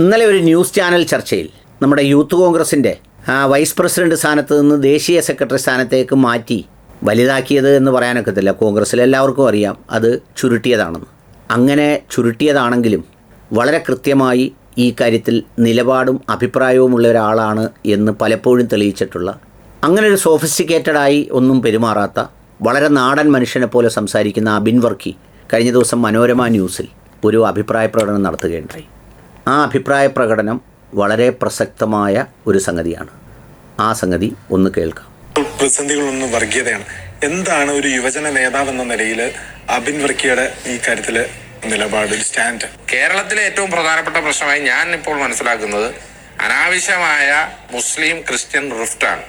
ഇന്നലെ ഒരു news channel ചർച്ചയിൽ നമ്മുടെ യൂത്ത് കോൺഗ്രസിന്റെ ആ വൈസ് പ്രസിഡന്റ് സ്ഥാനത്ത് നിന്ന് ദേശീയ സെക്രട്ടറി സ്ഥാനത്തേക്ക് മാറ്റി വലുതാക്കിയത് എന്ന് പറയാനൊക്കത്തില്ല കോൺഗ്രസ്സിൽ എല്ലാവർക്കും അറിയാം അത് ചുരുട്ടിയതാണെന്ന്. അങ്ങനെ ചുരുട്ടിയതാണെങ്കിലും വളരെ കൃത്യമായി ഈ കാര്യത്തിൽ നിലപാടും അഭിപ്രായവുമുള്ള ഒരാളാണ് എന്ന് പലപ്പോഴും തെളിയിച്ചിട്ടുള്ള അങ്ങനെ ഒരു സോഫിസ്റ്റിക്കേറ്റഡായി ഒന്നും പെരുമാറാത്ത വളരെ നാടൻ മനുഷ്യനെ പോലെ സംസാരിക്കുന്ന അബിൻ വർക്കി കഴിഞ്ഞ ദിവസം മനോരമ ന്യൂസിൽ ഒരു അഭിപ്രായ പ്രകടനം നടത്തുകയുണ്ടായി. ആ അഭിപ്രായ പ്രകടനം വളരെ പ്രസക്തമായ ഒരു സംഗതിയാണ്. ആ സംഗതി ഒന്ന് കേൾക്കാം. പ്രതിസന്ധികളൊന്നും വർഗീയതയാണ്. എന്താണ് ഒരു യുവജന നേതാവ് എന്ന നിലയിൽ അബിൻ വർക്കിയുടെ ഈ കാര്യത്തിൽ നിലപാട് സ്റ്റാൻഡ്? കേരളത്തിലെ ഏറ്റവും പ്രധാനപ്പെട്ട പ്രശ്നമായി ഞാൻ ഇപ്പോൾ മനസ്സിലാക്കുന്നത് അനാവശ്യമായ മുസ്ലിം ക്രിസ്ത്യൻ റിഫ്റ്റാണ്.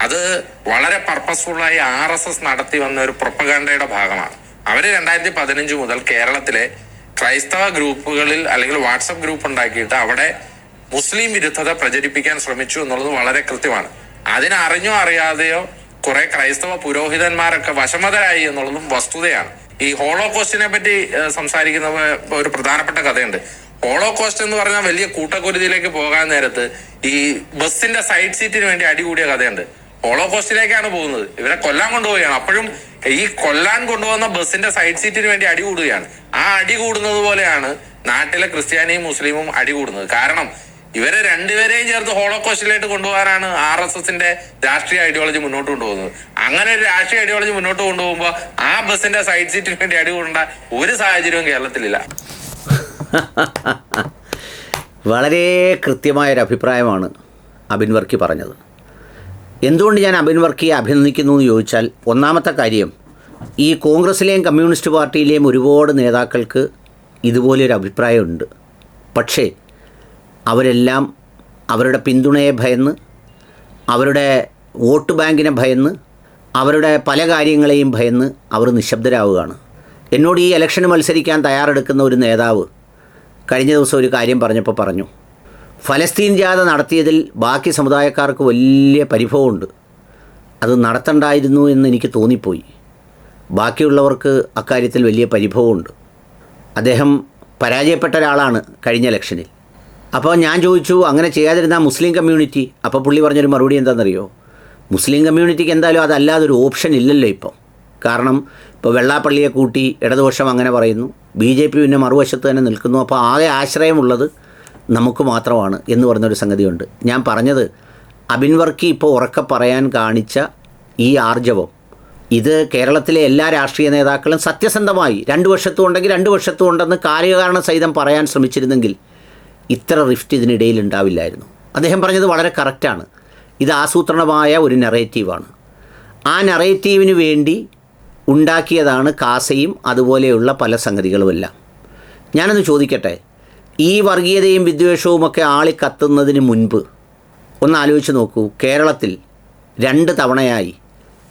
അത് വളരെ പർപ്പസ്ഫുള്ളായി ആർ എസ് എസ് നടത്തി വന്ന ഒരു പ്രൊപ്പഗാൻഡയുടെ ഭാഗമാണ്. അവർ രണ്ടായിരത്തി പതിനഞ്ച് മുതൽ കേരളത്തിലെ ക്രൈസ്തവ ഗ്രൂപ്പുകളിൽ അല്ലെങ്കിൽ വാട്സപ്പ് ഗ്രൂപ്പ് ഉണ്ടാക്കിയിട്ട് അവിടെ മുസ്ലിം വിരുദ്ധത പ്രചരിപ്പിക്കാൻ ശ്രമിച്ചു എന്നുള്ളത് വളരെ കൃത്യമാണ്. അതിനറിഞ്ഞോ അറിയാതെയോ കുറെ ക്രൈസ്തവ പുരോഹിതന്മാരൊക്കെ വശമതരായി എന്നുള്ളതും വസ്തുതയാണ്. ഈ ഹോളോകോസ്റ്റിനെ പറ്റി സംസാരിക്കുന്ന ഒരു പ്രധാനപ്പെട്ട കഥയുണ്ട്. ഹോളോകോസ്റ്റ് എന്ന് പറഞ്ഞാൽ വലിയ കൂട്ടക്കുരുതിയിലേക്ക് പോകാൻ നേരത്ത് ഈ ബസ്സിന്റെ സൈഡ് സീറ്റിന് വേണ്ടി അടികൂടിയ കഥയുണ്ട്. ഹോളോകോസ്റ്റിലേക്കാണ് പോകുന്നത്. ഇവരെ കൊല്ലാൻ കൊണ്ടുപോവുകയാണ്. അപ്പോഴും ഈ കൊല്ലാൻ കൊണ്ടുവന്ന ബസ്സിന്റെ സൈഡ് സീറ്റിന് വേണ്ടി അടി കൂടുകയാണ്. ആ അടി കൂടുന്നത് പോലെയാണ് നാട്ടിലെ ക്രിസ്ത്യാനിയും മുസ്ലിമും അടി കൂടുന്നത്. കാരണം ഇവരെ രണ്ടുപേരെയും ചേർത്ത് ഹോളോകോസ്റ്റിലേക്ക് കൊണ്ടുപോകാനാണ് ആർ എസ് എസിന്റെ രാഷ്ട്രീയ ഐഡിയോളജി മുന്നോട്ട് കൊണ്ടുപോകുന്നത്. അങ്ങനെ ഒരു രാഷ്ട്രീയ ഐഡിയോളജി മുന്നോട്ട് കൊണ്ടുപോകുമ്പോൾ ആ ബസ്സിന്റെ സൈഡ് സീറ്റിന് വേണ്ടി അടി കൂടേണ്ട ഒരു സാഹചര്യവും കേരളത്തിലില്ല. വളരെ കൃത്യമായൊരു അഭിപ്രായമാണ് അബിൻ വർക്കി പറഞ്ഞത്. എന്തുകൊണ്ട് ഞാൻ അബിൻ വർക്കിയെ അഭിനന്ദിക്കുന്നു എന്ന് ചോദിച്ചാൽ ഒന്നാമത്തെ കാര്യം ഈ കോൺഗ്രസിലെയും കമ്മ്യൂണിസ്റ്റ് പാർട്ടിയിലെയും ഒരുപാട് നേതാക്കൾക്ക് ഇതുപോലൊരു അഭിപ്രായമുണ്ട്. പക്ഷേ അവരെല്ലാം അവരുടെ പിന്തുണയെ ഭയന്ന് അവരുടെ വോട്ട് ബാങ്കിനെ ഭയന്ന് അവരുടെ പല കാര്യങ്ങളെയും ഭയന്ന് അവർ നിശബ്ദരാവുകയാണ്. എന്നോട് ഈ ഇലക്ഷന് മത്സരിക്കാൻ തയ്യാറെടുക്കുന്ന ഒരു നേതാവ് കഴിഞ്ഞ ദിവസം ഒരു കാര്യം പറഞ്ഞപ്പോൾ പറഞ്ഞു. ഫലസ്തീൻ ജാഥ നടത്തിയതിൽ ബാക്കി സമുദായക്കാർക്ക് വലിയ പരിഭവമുണ്ട്. അത് നടത്തണ്ടായിരുന്നു എന്ന് എനിക്ക് തോന്നിപ്പോയി. ബാക്കിയുള്ളവർക്ക് അക്കാര്യത്തിൽ വലിയ പരിഭവമുണ്ട്. അദ്ദേഹം പരാജയപ്പെട്ട ഒരാളാണ് കഴിഞ്ഞ ഇലക്ഷനിൽ. അപ്പോൾ ഞാൻ ചോദിച്ചു അങ്ങനെ ചെയ്യാതിരുന്ന മുസ്ലിം കമ്മ്യൂണിറ്റി? അപ്പോൾ പുള്ളി പറഞ്ഞൊരു മറുപടി എന്താണെന്നറിയോ? മുസ്ലിം കമ്മ്യൂണിറ്റിക്ക് എന്തായാലും അതല്ലാതെ ഒരു ഓപ്ഷൻ ഇല്ലല്ലോ ഇപ്പോൾ കാരണം ഇപ്പോൾ വെള്ളാപ്പള്ളിയെ കൂട്ടി ഇടതുപക്ഷം അങ്ങനെ പറയുന്നു. ബി ജെ പി പിന്നെ മറുവശത്ത് തന്നെ നിൽക്കുന്നു. അപ്പോൾ ആകെ ആശ്രയമുള്ളത് നമുക്ക് മാത്രമാണ് എന്ന് പറഞ്ഞൊരു സംഗതിയുണ്ട്. ഞാൻ പറഞ്ഞത് അബിൻ വർക്കി ഇപ്പോൾ ഉറക്കെ പറയാൻ കാണിച്ച ഈ ആർജവം ഇത് കേരളത്തിലെ എല്ലാ രാഷ്ട്രീയ നേതാക്കളും സത്യസന്ധമായി രണ്ട് വർഷത്തും ഉണ്ടെങ്കിൽ രണ്ട് വർഷത്തും ഉണ്ടെന്ന് കാര്യകാരണ സഹിതം പറയാൻ ശ്രമിച്ചിരുന്നെങ്കിൽ ഇത്ര റിഫ്റ്റ് ഇതിനിടയിൽ ഉണ്ടാവില്ലായിരുന്നു. അദ്ദേഹം പറഞ്ഞത് വളരെ കറക്റ്റാണ് ഇത് ആസൂത്രണമായ ഒരു നെറേറ്റീവാണ് ആ നെറേറ്റീവിന് വേണ്ടി ഉണ്ടാക്കിയതാണ് കാസയും അതുപോലെയുള്ള പല സംഗതികളുമെല്ലാം. ഞാനൊന്ന് ചോദിക്കട്ടെ? ഈ വർഗീയതയും വിദ്വേഷവും ഒക്കെ ആളി കത്തുന്നതിന് മുൻപ് ഒന്ന് ആലോചിച്ച് നോക്കൂ. കേരളത്തിൽ രണ്ട് തവണയായി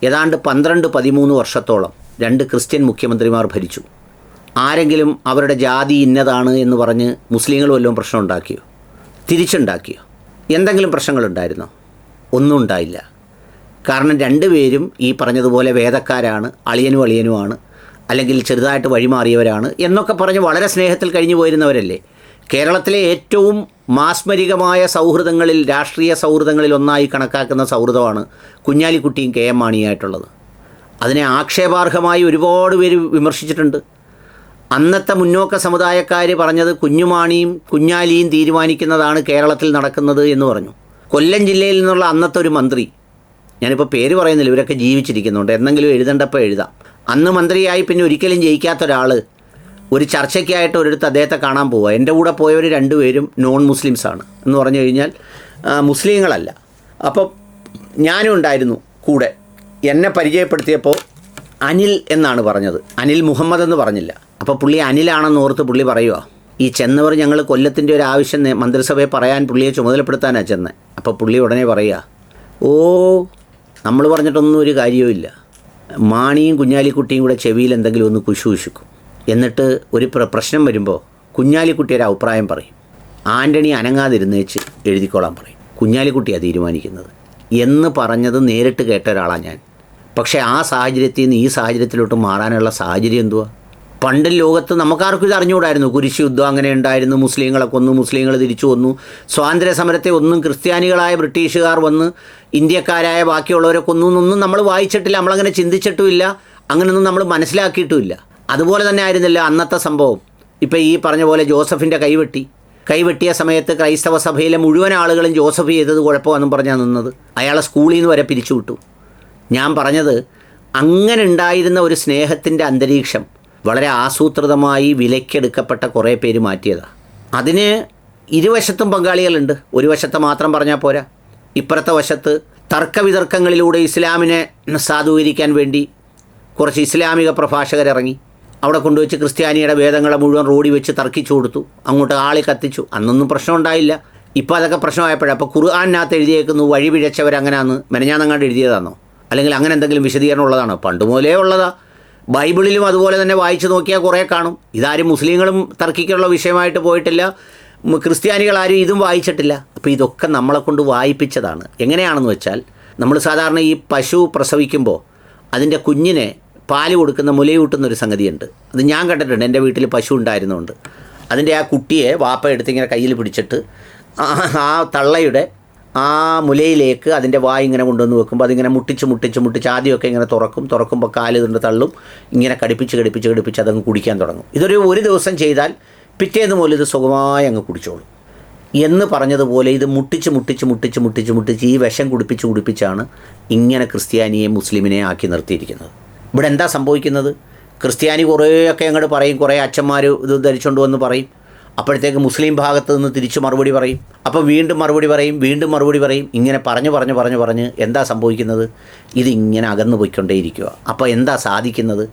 ഏതാണ്ട് പന്ത്രണ്ട് പതിമൂന്ന് വർഷത്തോളം രണ്ട് ക്രിസ്ത്യൻ മുഖ്യമന്ത്രിമാർ ഭരിച്ചു. ആരെങ്കിലും അവരുടെ ജാതി ഇന്നതാണ് എന്ന് പറഞ്ഞ് മുസ്ലിങ്ങൾ വല്ലതും പ്രശ്നം ഉണ്ടാക്കിയോ? തിരിച്ചുണ്ടാക്കിയോ? എന്തെങ്കിലും പ്രശ്നങ്ങളുണ്ടായിരുന്നോ? ഒന്നും ഉണ്ടായില്ല. കാരണം രണ്ടുപേരും ഈ പറഞ്ഞതുപോലെ വേദക്കാരാണ് അളിയനും അളിയനുമാണ് അല്ലെങ്കിൽ ചെറുതായിട്ട് വഴിമാറിയവരാണ് എന്നൊക്കെ പറഞ്ഞ് വളരെ സ്നേഹത്തിൽ കഴിഞ്ഞു പോയിരുന്നവരല്ലേ കേരളത്തിലെ ഏറ്റവും മാസ്മരികമായ സൗഹൃദങ്ങളിൽ രാഷ്ട്രീയ സൗഹൃദങ്ങളിൽ ഒന്നായി കണക്കാക്കുന്ന സൗഹൃദമാണ് കുഞ്ഞാലിക്കുട്ടിയും കെ എം മാണിയായിട്ടുള്ളത്. അതിനെ ആക്ഷേപാർഹമായി ഒരുപാട് പേര് വിമർശിച്ചിട്ടുണ്ട്. അന്നത്തെ മുന്നോക്ക സമുദായക്കാർ പറഞ്ഞത് കുഞ്ഞുമാണിയും കുഞ്ഞാലിയും തീരുമാനിക്കുന്നതാണ് കേരളത്തിൽ നടക്കുന്നത് എന്ന് പറഞ്ഞു. കൊല്ലം ജില്ലയിൽ നിന്നുള്ള അന്നത്തെ ഒരു മന്ത്രി ഞാനിപ്പോൾ പേര് പറയുന്നില്ല ഇവരൊക്കെ ജീവിച്ചിരിക്കുന്നുണ്ട് എന്തെങ്കിലും എഴുതേണ്ടപ്പോൾ എഴുതാം. അന്ന് മന്ത്രിയായി പിന്നെ ഒരിക്കലും ജയിക്കാത്ത ഒരാൾ ഒരു ചർച്ചയ്ക്കായിട്ട് ഒരിടത്ത് അദ്ദേഹത്തെ കാണാൻ പോവുക. എന്റെ കൂടെ പോയവർ രണ്ടുപേരും നോൺ മുസ്ലിംസാണ് എന്ന് പറഞ്ഞു കഴിഞ്ഞാൽ മുസ്ലിങ്ങളല്ല. അപ്പോൾ ഞാനും ഉണ്ടായിരുന്നു കൂടെ. എന്നെ പരിചയപ്പെടുത്തിയപ്പോൾ അനിൽ എന്നാണ് പറഞ്ഞത്. അനിൽ മുഹമ്മദ് എന്ന് പറഞ്ഞില്ല. അപ്പോൾ പുള്ളി അനിലാണെന്ന് ഓർത്ത് പുള്ളി പറയുക ഈ ചെന്നവർ ഞങ്ങൾ കൊല്ലത്തിന്റെ ഒരു ആവശ്യം മന്ത്രിസഭയെ പറയാൻ പുള്ളിയെ ചുമതലപ്പെടുത്താനാണ് ചെന്നത് അപ്പോൾ പുള്ളി ഉടനെ പറയുക ഓ നമ്മൾ പറഞ്ഞിട്ടൊന്നും ഒരു കാര്യവുമില്ല. മാണിയും കുഞ്ഞാലിക്കുട്ടിയും കൂടെ ചെവിയിൽ എന്തെങ്കിലും ഒന്ന് കുശു കുശുക്കും. എന്നിട്ട് ഒരു പ്ര- പ്രശ്നം വരുമ്പോൾ കുഞ്ഞാലിക്കുട്ടി ഒരു അഭിപ്രായം പറയും. ആന്റണി അനങ്ങാതിരുന്നേച്ച് എഴുതിക്കോളാൻ പറയും. കുഞ്ഞാലിക്കുട്ടിയാണ് തീരുമാനിക്കുന്നത്. എന്ന് പറഞ്ഞത് നേരിട്ട് കേട്ട ഒരാളാണ് ഞാൻ. പക്ഷേ ആ സാഹചര്യത്തിൽ നിന്ന് ഈ സാഹചര്യത്തിലോട്ട് മാറാനുള്ള സാഹചര്യം എന്തുവാ? പണ്ട് ലോകത്ത് നമുക്കാർക്കും ഇത് അറിഞ്ഞുകൂടായിരുന്നു. കുരിശ് യുദ്ധം അങ്ങനെ ഉണ്ടായിരുന്നു. മുസ്ലിങ്ങളെ കൊന്നു മുസ്ലിങ്ങൾ തിരിച്ചു വന്നു. സ്വാതന്ത്ര്യ സമരത്തെ ഒന്നും ക്രിസ്ത്യാനികളായ ബ്രിട്ടീഷുകാർ വന്ന് ഇന്ത്യക്കാരായ ബാക്കിയുള്ളവരെ കൊന്നു എന്നൊന്നും നമ്മൾ വായിച്ചിട്ടില്ല. നമ്മളങ്ങനെ ചിന്തിച്ചിട്ടുമില്ല. അങ്ങനെയൊന്നും നമ്മൾ മനസ്സിലാക്കിയിട്ടുമില്ല. അതുപോലെ തന്നെ ആയിരുന്നില്ല അന്നത്തെ സംഭവം. ഇപ്പം ഈ പറഞ്ഞ പോലെ ജോസഫിന്റെ കൈവെട്ടി. കൈവെട്ടിയ സമയത്ത് ക്രൈസ്തവ സഭയിലെ മുഴുവൻ ആളുകളും ജോസഫ് ചെയ്തത് കുഴപ്പമാണെന്നും പറഞ്ഞാൽ നിന്നത്. അയാളെ സ്കൂളിൽ നിന്ന് വരെ പിരിച്ചുവിട്ടു ഞാൻ പറഞ്ഞത് അങ്ങനെ ഉണ്ടായിരുന്ന ഒരു സ്നേഹത്തിന്റെ അന്തരീക്ഷം വളരെ ആസൂത്രിതമായി വിലക്കെടുക്കപ്പെട്ട കുറേ പേര് മാറ്റിയതാണ് അതിന് ഇരുവശത്തും പങ്കാളികളുണ്ട്. ഒരു വശത്ത് മാത്രം പറഞ്ഞാൽ പോരാ. ഇപ്പുറത്തെ വശത്ത് തർക്കവിതർക്കങ്ങളിലൂടെ ഇസ്ലാമിനെ സാധൂകരിക്കാൻ വേണ്ടി കുറച്ച് ഇസ്ലാമിക പ്രഭാഷകരിറങ്ങി അവിടെ കൊണ്ടുവച്ച് ക്രിസ്ത്യാനിയുടെ വേദങ്ങളെ മുഴുവൻ റോഡി വെച്ച് തർക്കിച്ചു കൊടുത്തു. അങ്ങോട്ട് ആളി കത്തിച്ചു. അന്നൊന്നും പ്രശ്നം ഉണ്ടായില്ല. ഇപ്പോൾ അതൊക്കെ പ്രശ്നമായപ്പോഴാണ് അപ്പോൾ ഖുർആാനിനകത്ത് എഴുതിയേക്കുന്നു വഴി പിഴച്ചവരങ്ങനെയാന്ന് മെനഞ്ഞാന്നങ്ങാണ്ട് എഴുതിയതാണോ അല്ലെങ്കിൽ അങ്ങനെ എന്തെങ്കിലും വിശദീകരണം ഉള്ളതാണോ? പണ്ട് മുതലേ ഉള്ളതാ. ബൈബിളിലും അതുപോലെ തന്നെ വായിച്ചു നോക്കിയാൽ കുറേ കാണും. ഇതാരും മുസ്ലിങ്ങളും തർക്കിക്കുള്ള വിഷയമായിട്ട് പോയിട്ടില്ല. ക്രിസ്ത്യാനികൾ ആരും ഇതും വായിച്ചിട്ടില്ല. അപ്പോൾ ഇതൊക്കെ നമ്മളെ കൊണ്ട് വായിപ്പിച്ചതാണ്. എങ്ങനെയാണെന്ന് വെച്ചാൽ നമ്മൾ സാധാരണ ഈ പശു പ്രസവിക്കുമ്പോൾ അതിന്റെ കുഞ്ഞിനെ പാൽ കൊടുക്കുന്ന മുലയൂട്ടുന്ന ഒരു സംഗതിയുണ്ട്. അത് ഞാൻ കണ്ടിട്ടുണ്ട്. എന്റെ വീട്ടിൽ പശു ഉണ്ടായിരുന്നുകൊണ്ട് അതിന്റെ ആ കുട്ടിയെ വാപ്പ എടുത്ത് ഇങ്ങനെ കയ്യിൽ പിടിച്ചിട്ട് ആ തള്ളയുടെ ആ മുലയിലേക്ക് അതിന്റെ വായ ഇങ്ങനെ കൊണ്ടുവന്ന് വെക്കുമ്പോൾ അതിങ്ങനെ മുട്ടിച്ച് മുട്ടിച്ച് മുട്ടിച്ച് ആദ്യമൊക്കെ ഇങ്ങനെ തുറക്കും. തുറക്കുമ്പോൾ കാൽ ഇതിന്റെ തള്ളും. ഇങ്ങനെ കടിപ്പിച്ച് കടിപ്പിച്ച് കടിപ്പിച്ച് അതങ്ങ് കുടിക്കാൻ തുടങ്ങും. ഇതൊരു ഒരു ദിവസം ചെയ്താൽ പിറ്റേന്ന് പോലും ഇത് സുഖമായി അങ്ങ് കുടിച്ചോളും. എന്ന് പറഞ്ഞതുപോലെ ഇത് മുട്ടിച്ച് മുട്ടിച്ച് മുട്ടിച്ച് മുട്ടിച്ച് മുട്ടിച്ച് ഈ വിഷം കുടിപ്പിച്ച് കുടിപ്പിച്ചാണ് ഇങ്ങനെ ക്രിസ്ത്യാനിയെ മുസ്ലിമിനെ ആക്കി നിർത്തിയിരിക്കുന്നത്. ഇവിടെ എന്താ സംഭവിക്കുന്നത്? ക്രിസ്ത്യാനി കുറേയൊക്കെ അങ്ങോട്ട് പറയും കുറേ അച്ഛന്മാർ ഇത് ധരിച്ചുകൊണ്ട് വന്ന് പറയും. അപ്പോഴത്തേക്ക് മുസ്ലിം ഭാഗത്ത് നിന്ന് തിരിച്ച് മറുപടി പറയും. അപ്പോൾ വീണ്ടും മറുപടി പറയും വീണ്ടും മറുപടി പറയും. ഇങ്ങനെ പറഞ്ഞു പറഞ്ഞു പറഞ്ഞു പറഞ്ഞ് എന്താ സംഭവിക്കുന്നത്? ഇതിങ്ങനെ അകന്നു പോയിക്കൊണ്ടേയിരിക്കുക. അപ്പോൾ എന്താ സാധിക്കുന്നത്?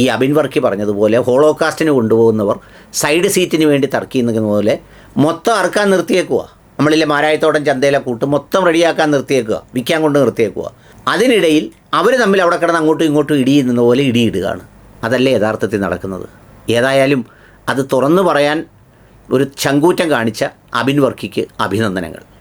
ഈ അബിൻ വർക്കി പറഞ്ഞതുപോലെ ഹോളോകാസ്റ്റിന് കൊണ്ടുപോകുന്നവർ സൈഡ് സീറ്റിന് വേണ്ടി തർക്കിക്കുന്ന പോലെ മൊത്തം അറക്കാൻ നിർത്തിയേക്കുക നമ്മളിലെ മാരായത്തോടൻ ചന്തയിലെ കൂട്ട് മൊത്തം റെഡിയാക്കാൻ നിർത്തിയേക്കുക. വിൽക്കാൻ കൊണ്ട് നിർത്തിയേക്കുക. അതിനിടയിൽ അവർ തമ്മിൽ അവിടെ കിടന്ന് അങ്ങോട്ടും ഇങ്ങോട്ടും ഇടിയുന്ന പോലെ ഇടിയിടുകയാണ് അതല്ലേ യഥാർത്ഥത്തിൽ നടക്കുന്നത്. ഏതായാലും അത് തുറന്നു പറയാൻ ഒരു ചങ്കൂറ്റം കാണിച്ച അബിൻ വർക്കിക്ക് അഭിനന്ദനങ്ങൾ.